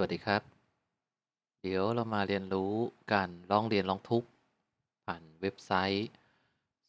วัสดีครับ เดี๋ยวเรามาเรียนรู้การร้องเรียนร้องทุกข์ผ่านเว็บไซต์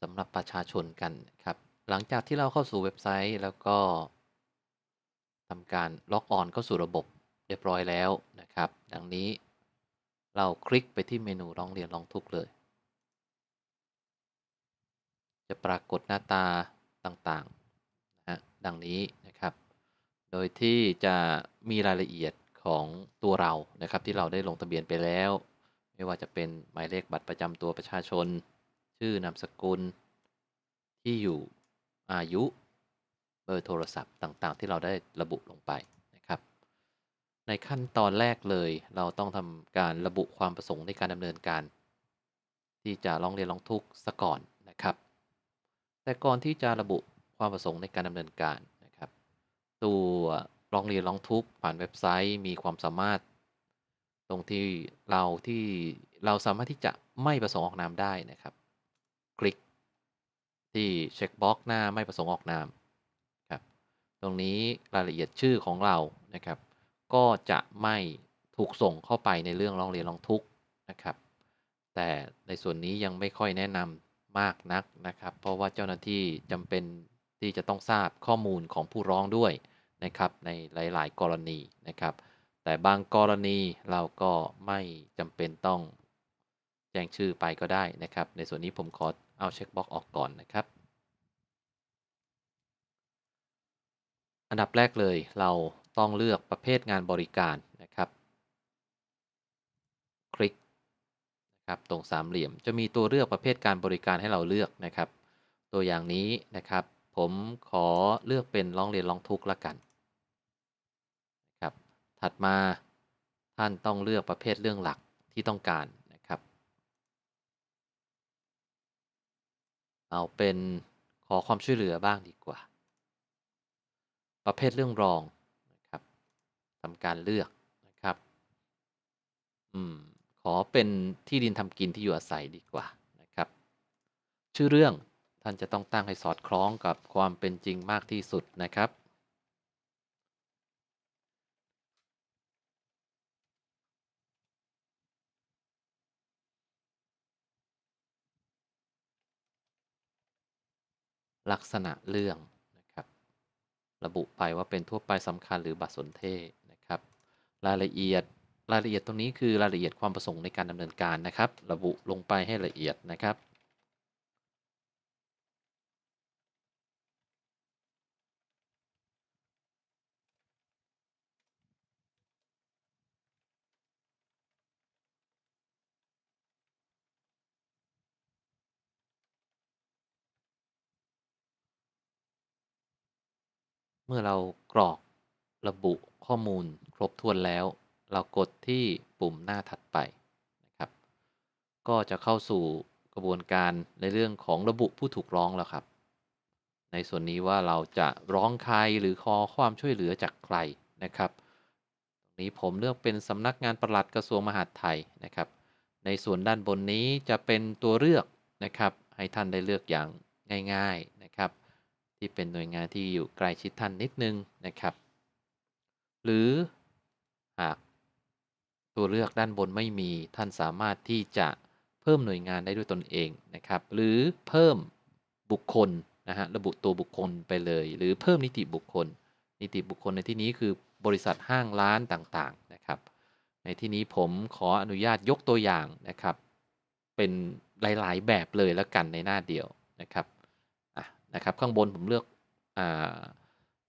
สำหรับประชาชนกันครับ หลังจากที่เราเข้าสู่เว็บไซต์แล้วก็ทำการล็อกออนเข้าสู่ระบบเรียบร้อยแล้วนะครับ ดังนี้เราคลิกไปที่เมนูร้องเรียนร้องทุกข์เลย จะปรากฏหน้าตาต่างๆนะฮะดังนี้นะครับ โดยที่จะมีรายละเอียด ของตัวเรานะครับ ที่เราได้ลงทะเบียนไปแล้ว ไม่ว่าจะเป็นหมายเลขบัตรประจำตัวประชาชน ชื่อนามสกุล ที่อยู่อายุเบอร์โทรศัพท์ต่างๆ ที่เราได้ระบุลงไปนะครับ ในขั้นตอนแรกเลย เราต้องทำการระบุความประสงค์ในการดำเนินการ ที่จะร้องเรียนร้องทุกข์ซะก่อนนะครับ แต่ก่อนที่จะระบุความประสงค์ในการดำเนินการนะครับ ตัว ร้องเรียนร้องทุกข์ผ่านเว็บไซต์มีความสามารถ ตรงที่เราที่เราสามารถที่จะไม่ประสงค์ออกนามได้นะครับ คลิกที่เช็คบ็อกหน้าไม่ประสงค์ออกนามครับตรงนี้รายละเอียดชื่อของเรานะครับ ก็จะไม่ถูกส่งเข้าไปในเรื่องร้องเรียนร้องทุกข์นะครับ แต่ในส่วนนี้ยังไม่ค่อยแนะนำมากนักนะครับ เพราะว่าเจ้าหน้าที่จำเป็นที่จะต้องทราบข้อมูลของผู้ร้องด้วย นะครับในหลาย ๆ กรณีนะครับ แต่บางกรณีเราก็ไม่จำเป็นต้องแจ้งชื่อไปก็ได้นะครับ ในส่วนนี้ผมขอเอาเช็คบ็อกออกก่อนนะครับ อันดับแรกเลยเราต้องเลือกประเภทงานบริการนะครับ คลิกนะครับตรงสามเหลี่ยมจะมีตัวเลือกประเภทการบริการให้เราเลือกนะครับ ตัวอย่างนี้นะครับ ผมขอเลือกเป็นร้องเรียนร้องทุกข์ละกัน ถัดมาท่านต้องเลือกประเภทเรื่องหลักที่ต้องการนะครับ เอาเป็นขอความช่วยเหลือบ้างดีกว่า ประเภทเรื่องรองนะครับทำการเลือกนะครับอืมขอเป็นที่ดินทำกินที่อยู่อาศัยดีกว่านะครับ ชื่อเรื่องท่านจะต้องตั้งให้สอดคล้องกับความเป็นจริงมากที่สุดนะครับ ลักษณะเรื่องนะครับ ระบุไปว่าเป็นทั่วไปสำคัญหรือบัตรสนเทศนะครับ รายละเอียดรายละเอียดตรงนี้คือรายละเอียดความประสงค์ในการดำเนินการนะครับ ระบุลงไปให้ละเอียดนะครับ เมื่อเรากรอกระบุข้อมูลครบถ้วนแล้ว เรากดที่ปุ่มหน้าถัดไปนะครับ ก็จะเข้าสู่กระบวนการในเรื่องของระบุผู้ถูกร้องแล้วครับ ในส่วนนี้ว่าเราจะร้องใครหรือขอความช่วยเหลือจากใครนะครับตรงนี้ผมเลือกเป็นสำนักงานปลัดกระทรวงมหาดไทยนะครับ ในส่วนด้านบนนี้จะเป็นตัวเลือกนะครับ ให้ท่านได้เลือกอย่างง่าย ๆนะครับ ที่เป็นหน่วยงานที่อยู่ใกล้ชิดท่านนิดนึงนะครับ หรือหากตัวเลือกด้านบนไม่มีท่านสามารถที่จะเพิ่มหน่วยงานได้ด้วยตนเองนะครับ หรือเพิ่มบุคคลนะฮะระบุตัวบุคคลไปเลย หรือเพิ่มนิติบุคคล นิติบุคคลในที่นี้คือบริษัทห้างร้านต่างๆนะครับ ในที่นี้ผมขออนุญาตยกตัวอย่างนะครับ เป็นหลายๆ แบบเลยแล้วกันในหน้าเดียวนะครับ นะครับ ข้างบนผมเลือกอ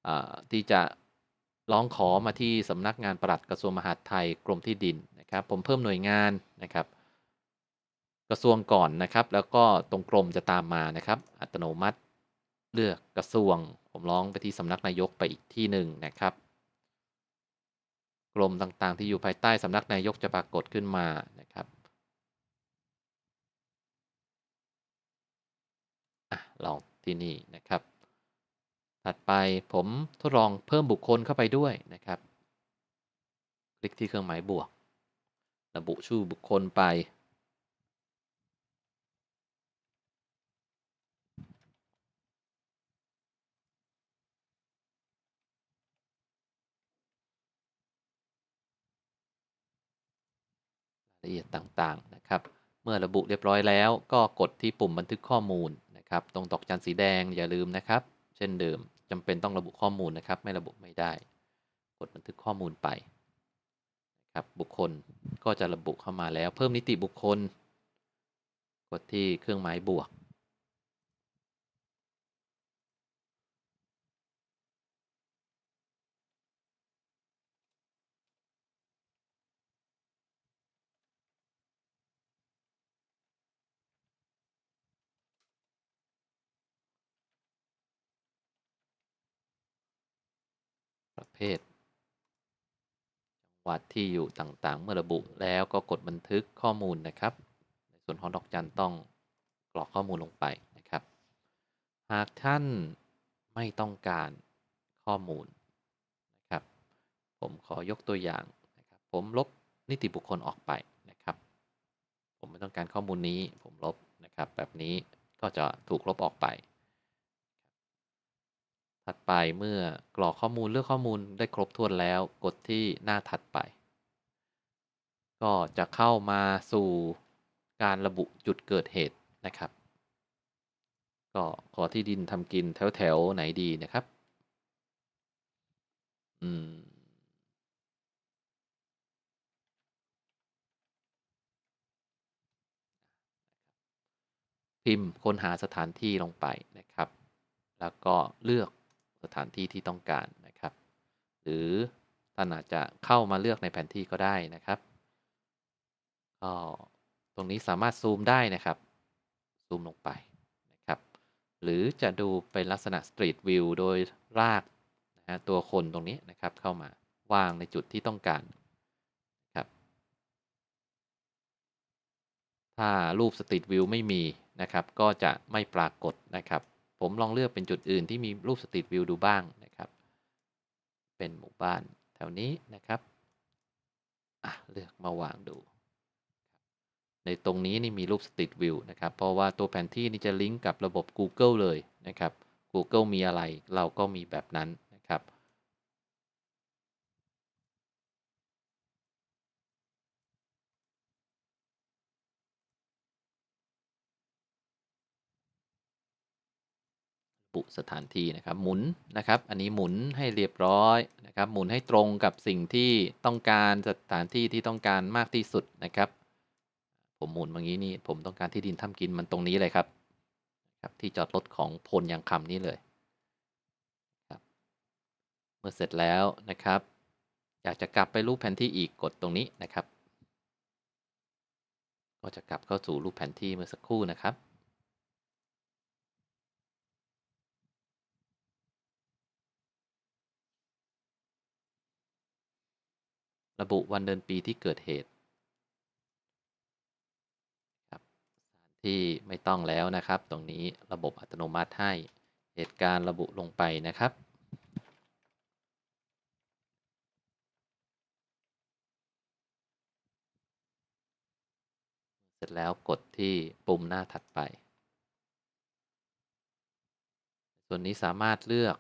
อที่จะร้องขอมาที่สำนักงานปลัดกระทรวงมหาดไทยกรมที่ดินนะครับ ผมเพิ่มหน่วยงานนะครับ กระทรวงก่อนนะครับ แล้วก็ตรงกรมจะตามมานะครับ อัตโนมัติเลือกกระทรวง ผมร้องไปที่สำนักนายกไปอีกที่หนึ่งนะครับ กรมต่างๆ ที่อยู่ภายใต้สำนักนายกจะปรากฏขึ้นมานะครับอลอง ที่นี่นะครับ ถัดไปผมทดลองเพิ่มบุคคลเข้าไปด้วยนะครับ คลิกที่เครื่องหมายบวก ระบุชื่อบุคคลไปรายละเอียดต่างๆนะครับ เมื่อระบุเรียบร้อยแล้วก็กดที่ปุ่มบันทึกข้อมูล นะครับ ตรงดอกจันสีแดงอย่าลืมนะครับ เช่นเดิมจำเป็นต้องระบุข้อมูลนะครับ ไม่ระบุไม่ได้ กดบันทึกข้อมูลไปครับบุคคลก็จะระบุเข้ามาแล้ว เพิ่มนิติบุคคล กดที่เครื่องหมายบวก ประเภท จังหวัดที่อยู่ต่างๆ เมื่อระบุแล้วก็กดบันทึกข้อมูลนะครับ ในส่วนของดอกจันต้องกรอกข้อมูลลงไปนะครับ หากท่านไม่ต้องการข้อมูลนะครับ ผมขอยกตัวอย่างนะครับ ผมลบนิติบุคคลออกไปนะครับ ผมไม่ต้องการข้อมูลนี้ ผมลบนะครับ แบบนี้ก็จะถูกลบออกไป ถัดไปเมื่อกรอกข้อมูลเลือกข้อมูลได้ครบถ้วนแล้ว กดที่หน้าถัดไป ก็จะเข้ามาสู่การระบุจุดเกิดเหตุนะครับ ก็ขอที่ดินทำกินแถวแถวไหนดีนะครับ อืมพิมพ์ค้นหาสถานที่ลงไปนะครับ แล้วก็เลือก สถานที่ที่ต้องการนะครับ หรือท่านอาจจะเข้ามาเลือกในแผนที่ก็ได้นะครับก็ตรงนี้สามารถซูมได้นะครับ ซูมลงไปนะครับ หรือจะดูเป็นลักษณะ Street View โดยรากนะฮะตัวคนตรงนี้นะครับเข้ามาวางในจุดที่ต้องการครับ ถ้ารูป Street View ไม่มีนะครับ ก็จะไม่ปรากฏนะครับ ผมลองเลือกเป็นจุดอื่นที่มีรูปสตรีทวิวดูบ้างนะครับ เป็นหมู่บ้านแถวนี้นะครับอะเลือกมาวางดู ในตรงนี้นี่มีรูปสตรีทวิวนะครับ เพราะว่าตัวแผนที่นี่จะลิงก์กับระบบ Google เลยนะครับ Google มีอะไรเราก็มีแบบนั้นนะครั บุสถานที่นะครับ หมุนนะครับ อันนี้หมุนให้เรียบร้อยนะครับ หมุนให้ตรงกับสิ่งที่ต้องการสถานที่ที่ต้องการมากที่สุดนะครับ ผมหมุนอย่างนี้นี่ผมต้องการที่ดินทำกินมันตรงนี้เลยครับครับ ที่จอดรถของพลยังคำนี้เลยครับเมื่อเสร็จแล้วนะครับ อยากจะกลับไปรูปแผนที่อีกกดตรงนี้นะครับ ก็จะกลับเข้าสู่รูปแผนที่เมื่อสักครู่นะครับ ระบุวันเดือนปีที่เกิดเหตุครับที่ไม่ต้องแล้วนะครับ ตรงนี้ระบบอัตโนมัติให้เหตุการณ์ระบุลงไปนะครับเสร็จแล้วกดที่ปุ่มหน้าถัดไป ส่วนนี้สามารถเลือก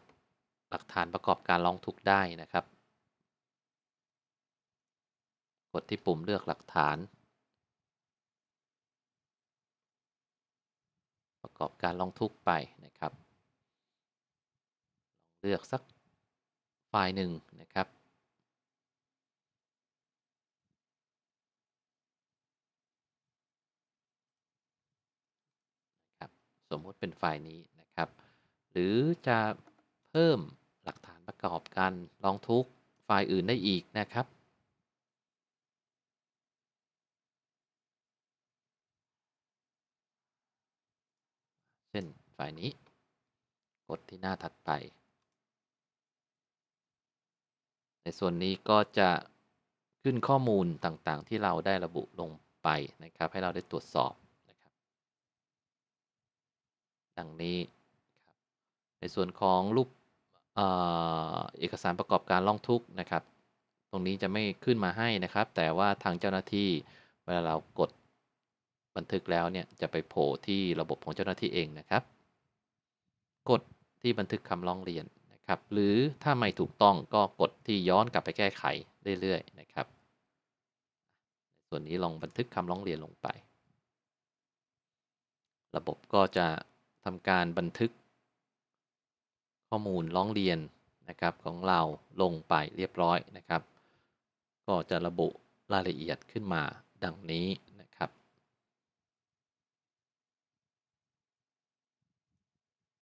หลักฐานประกอบการร้องทุกข์ได้นะครับ กดที่ปุ่มเลือกหลักฐาน ประกอบการร้องทุกไปนะครับ เลือกสักไฟล์หนึ่งนะครับสมมติเป็นไฟล์นี้นะครับ หรือจะเพิ่มหลักฐานประกอบการร้องทุกไฟล์อื่นได้อีกนะครับ เช่นไฟล์นี้ กดที่หน้าถัดไป ในส่วนนี้ก็จะขึ้นข้อมูลต่างๆ ที่เราได้ระบุลงไปนะครับ ให้เราได้ตรวจสอบนะครับ ดังนี้ครับในส่วนของรูปเออเอกสารประกอบการร้องทุกข์นะครับ ตรงนี้จะไม่ขึ้นมาให้นะครับ แต่ว่าทางเจ้าหน้าที่เวลาเรากดบันทึกแล้วเนี่ยจะไปโผล่ที่ระบบของเจ้าหน้าที่เองนะครับ กดที่บันทึกคำร้องเรียนนะครับ หรือถ้าไม่ถูกต้องก็กดที่ย้อนกลับไปแก้ไขเรื่อยๆนะครับ ส่วนนี้ลองบันทึกคำร้องเรียนลงไป ระบบก็จะทำการบันทึก ข้อมูลร้องเรียนนะครับของเราลงไปเรียบร้อยนะครับ ก็จะระบุรายละเอียดขึ้นมาดังนี้